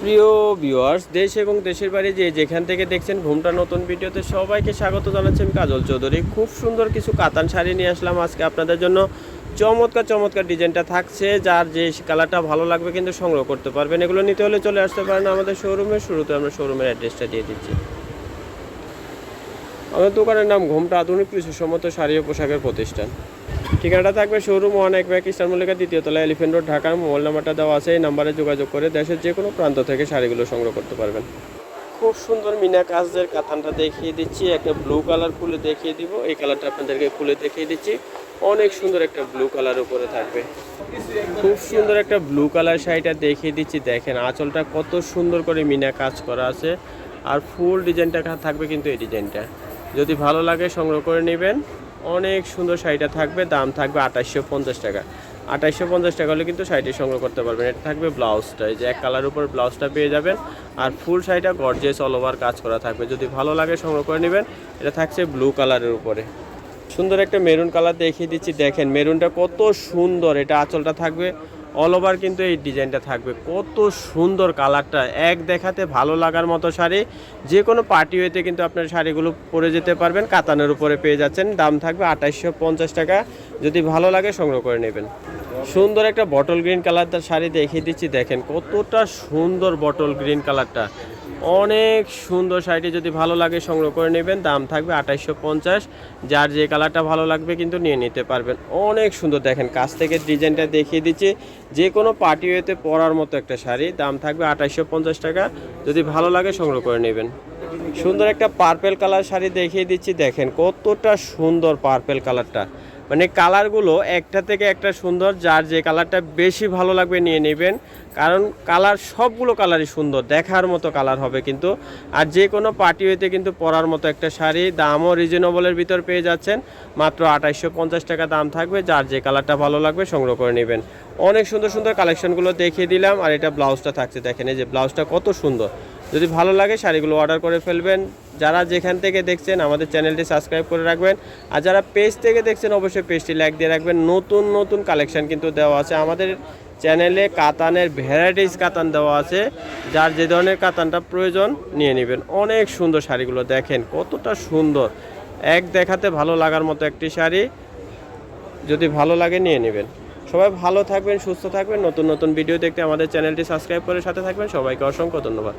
প্রিয় ভিউয়ার্স দেশ এবং দেশের বাইরে যে যেখান থেকে দেখছেন ঘুমটা নতুন ভিডিওতে সবাইকে স্বাগত জানাচ্ছি আমি কাজল চৌধুরী। খুব সুন্দর কিছু কাতান শাড়ি নিয়ে আসলাম আজকে আপনাদের জন্য। চমৎকার চমৎকার ডিজাইনটা থাকছে। যার যে কালারটা ভালো লাগবে কিন্তু সংগ্রহ করতে পারবেন। এগুলো নিতে হলে চলে আসতে পারেন আমাদের শোরুমে শুরুতে আমরা শোরুমের অ্যাড্রেসটা দিয়ে দিচ্ছি। আমাদের দোকানের নাম ঘুমটা আধুনিক কৃষিসম্মত শাড়ি ও পোশাকের প্রতিষ্ঠান। ঠিকানাটা থাকবে শোরুম ওয়ান এক ব্যাক ইস্টার মল্লিকা দ্বিতীয় তলা এলিফেন্ট রোড ঢাকার মোবাইল নাম্বারটা দেওয়া আছে। এই নাম্বারে যোগাযোগ করে দেশের যে কোনো প্রান্ত থেকে শাড়িগুলো সংগ্রহ করতে পারবেন। খুব সুন্দর মিনা কাজদের কাতানটা দেখিয়ে দিচ্ছি। একটা ব্লু কালার খুলে দেখিয়ে দিব। এই কালারটা আপনাদেরকে খুলে দেখিয়ে দিচ্ছি। অনেক সুন্দর একটা ব্লু কালার উপরে থাকবে। খুব সুন্দর একটা ব্লু কালার শাড়িটা দেখিয়ে দিচ্ছি। দেখেন, আঁচলটা কত সুন্দর করে মিনা কাজ করা আছে। আর ফুল ডিজাইনটা থাকবে কিন্তু এই ডিজাইনটা যদি ভালো লাগে সংগ্রহ করে নেবেন। অনেক সুন্দর শাড়িটা থাকবে, দাম থাকবে আঠাশশো পঞ্চাশ টাকা। আঠাশশো পঞ্চাশ টাকা হলে কিন্তু শাড়িটি সংগ্রহ করতে পারবেন। এটা থাকবে ব্লাউজটা যে এক কালার উপর ব্লাউজটা পেয়ে যাবেন। আর ফুল শাড়িটা গর্জেস অল ওভার কাজ করা থাকবে। যদি ভালো লাগে সংগ্রহ করে নেবেন, এটা থাকছে ব্লু কালারের উপরে। সুন্দর একটা মেরুন কালার দেখিয়ে দিচ্ছি। দেখেন মেরুনটা কত সুন্দর। এটা আঁচলটা থাকবে অল ওভার কিন্তু এই ডিজাইনটা থাকবে। কত সুন্দর কালারটা। এক দেখাতে ভালো লাগার মতো শাড়ি। যে কোনো পার্টি ওয়েতে কিন্তু আপনার শাড়িগুলো পরে যেতে পারবেন। কাতানের উপরে পেয়ে যাচ্ছেন। দাম থাকবে আঠাশশো টাকা। যদি ভালো লাগে সংগ্রহ করে নেবেন। সুন্দর একটা বটল গ্রিন কালারটা শাড়ি দেখিয়ে দিচ্ছি। দেখেন কতটা সুন্দর বটল গ্রিন কালারটা অনেক সুন্দর শাড়িটি যদি ভালো লাগে সংগ্রহ করে নেবেন, দাম থাকবে আঠাইশশো পঞ্চাশ। যার যে কালারটা ভালো লাগবে কিন্তু নিয়ে নিতে পারবেন। অনেক সুন্দর দেখেন, কাছ থেকে ডিজাইনটা দেখিয়ে দিচ্ছি। যে কোনো পার্টি ওয়েতে পরার মতো একটা শাড়ি, দাম থাকবে আঠাইশশো পঞ্চাশ টাকা। যদি ভালো লাগে সংগ্রহ করে নেবেন। সুন্দর একটা পার্পেল কালার শাড়ি দেখিয়ে দিচ্ছি, দেখেন কতটা সুন্দর পার্পেল কালারটা মানে কালারগুলো একটা থেকে একটা সুন্দর, যার যে কালারটা বেশি ভালো লাগবে নিয়ে নেবেন। কারণ কালার সবগুলো কালারই সুন্দর, দেখার মতো কালার হবে কিন্তু। আর যে কোনো পার্টি হইতে কিন্তু পরার মতো একটা শাড়ি, দামও রিজনেবলের ভিতর পেয়ে যাচ্ছেন। মাত্র আঠাইশশো পঞ্চাশ টাকা দাম থাকবে, যার যে কালারটা ভালো লাগবে সংগ্রহ করে নেবেন। অনেক সুন্দর সুন্দর কালেকশনগুলো দেখিয়ে দিলাম, আর এটা ব্লাউজটা থাকছে, দেখেন এই যে ব্লাউজটা কত সুন্দর। যদি ভালো লাগে শাড়িগুলো অর্ডার করে ফেলবেন। যারা যেখান থেকে দেখছেন, আমাদের চ্যানেলটি সাবস্ক্রাইব করে রাখবেন। আর যারা পেজ থেকে দেখছেন, অবশ্যই পেজটি লাইক দিয়ে রাখবেন। নতুন নতুন কালেকশন কিন্তু দেওয়া আছে। আমাদের চ্যানেলে কাতানের ভ্যারাইটিস কাতান দেওয়া আছে। যার যে ধরনের কাতানটা প্রয়োজন, নিয়ে নেবেন। অনেক সুন্দর শাড়িগুলো দেখেন, কতটা সুন্দর। এক দেখাতে ভালো লাগার মতো একটি শাড়ি। যদি ভালো লাগে, নিয়ে নেবেন। সবাই ভালো থাকবেন, সুস্থ থাকবেন। নতুন নতুন ভিডিও দেখতে আমাদের চ্যানেলটি সাবস্ক্রাইব করে সাথে থাকবেন। সবাইকে অসংখ্য ধন্যবাদ।